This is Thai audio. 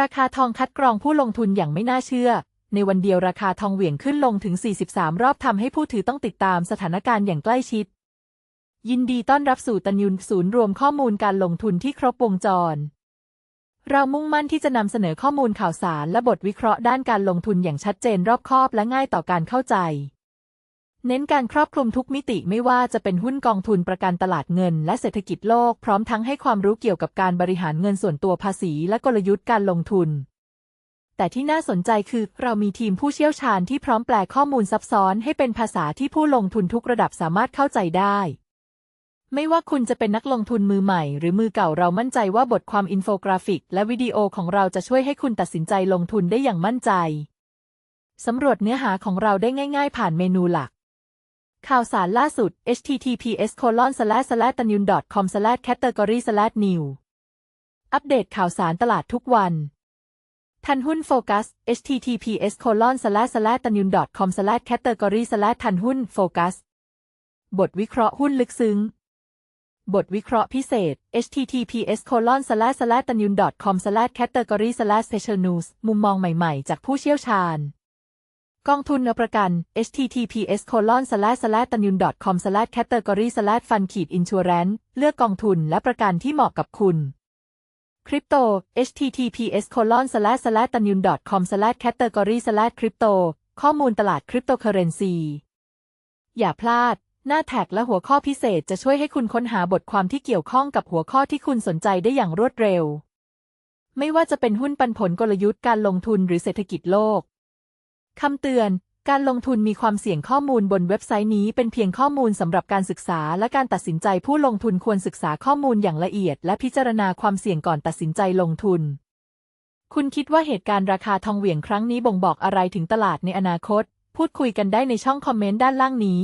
ราคาทองคัดกรองผู้ลงทุนอย่างไม่น่าเชื่อ ในวันเดียวราคาทองเหวี่ยงขึ้นลงถึง 43 รอบทำให้ผู้ถือต้องติดตามสถานการณ์อย่างใกล้ชิด ยินดีต้อนรับสู่ตันยุนศูนย์รวมข้อมูลการลงทุนที่ครบวงจร เรามุ่งมั่นที่จะนำเสนอข้อมูลข่าวสารและบทวิเคราะห์ด้านการลงทุนอย่างชัดเจนรอบคอบและง่ายต่อการเข้าใจ เน้นการครอบคลุมทุกมิติไม่ว่าจะเป็นหุ้นกองทุนประกันตลาดเงิน และเศรษฐกิจโลกพร้อมทั้งให้ความรู้เกี่ยวกับการบริหารเงินส่วนตัวภาษี และกลยุทธ์การลงทุน แต่ที่น่าสนใจคือเรามีทีมผู้เชี่ยวชาญที่พร้อมแปลข้อมูลซับซ้อนให้เป็นภาษาที่ผู้ลงทุนทุกระดับสามารถเข้าใจได้ ไม่ว่าคุณจะเป็นนักลงทุนมือใหม่ หรือมือเก่าเรามั่นใจว่าบทความอินโฟกราฟิก และวิดีโอของเราจะช่วยให้คุณตัดสินใจลงทุนได้อย่างมั่นใจสำรวจเนื้อหาของเราได้ง่าย ๆ ผ่านเมนูหลัก ข่าวสารล่าสุด https colon slash slash ตันยุน com slash category slash new อัปเดตข่าวสารตลาดทุกวัน ทันหุ้นโฟกัส https colon slash slash ตันยุน com slash category slash ทันหุ้นโฟกัส บทวิเคราะห์หุ้นลึกซึ้ง บทวิเคราะห์พิเศษ https colon slash slash ตันยุน com slash category slash special news มุมมองใหม่ ๆ จากผู้เชี่ยวชาญ กองทุนนประกัน https colon slash slash ตันยุน com slash category slash fund ขีด insurance เลือกกองทุนและประกันที่เหมาะกับคุณ คริปโต https colon slash slash ตันยุน com slash category slash crypto ข้อมูลตลาดคริปโตเคอเรนซีอย่าพลาด หน้าแท็กและหัวข้อพิเศษจะช่วยให้คุณค้นหาบทความที่เกี่ยวข้องกับหัวข้อที่คุณสนใจได้อย่างรวดเร็ว ไม่ว่าจะเป็นหุ้นปันผลกลยุทธ์การลงทุนหรือเศรษฐกิจโลก คำเตือน การลงทุนมีความเสี่ยงข้อมูลบนเว็บไซต์นี้เป็นเพียงข้อมูลสำหรับการศึกษาและการตัดสินใจผู้ลงทุนควรศึกษาข้อมูลอย่างละเอียด และพิจารณาความเสี่ยงก่อนตัดสินใจลงทุน คุณคิดว่าเหตุการณ์ราคาทองเหวี่ยงครั้งนี้บ่งบอกอะไรถึงตลาดในอนาคต พูดคุยกันได้ในช่องคอมเมนต์ด้านล่างนี้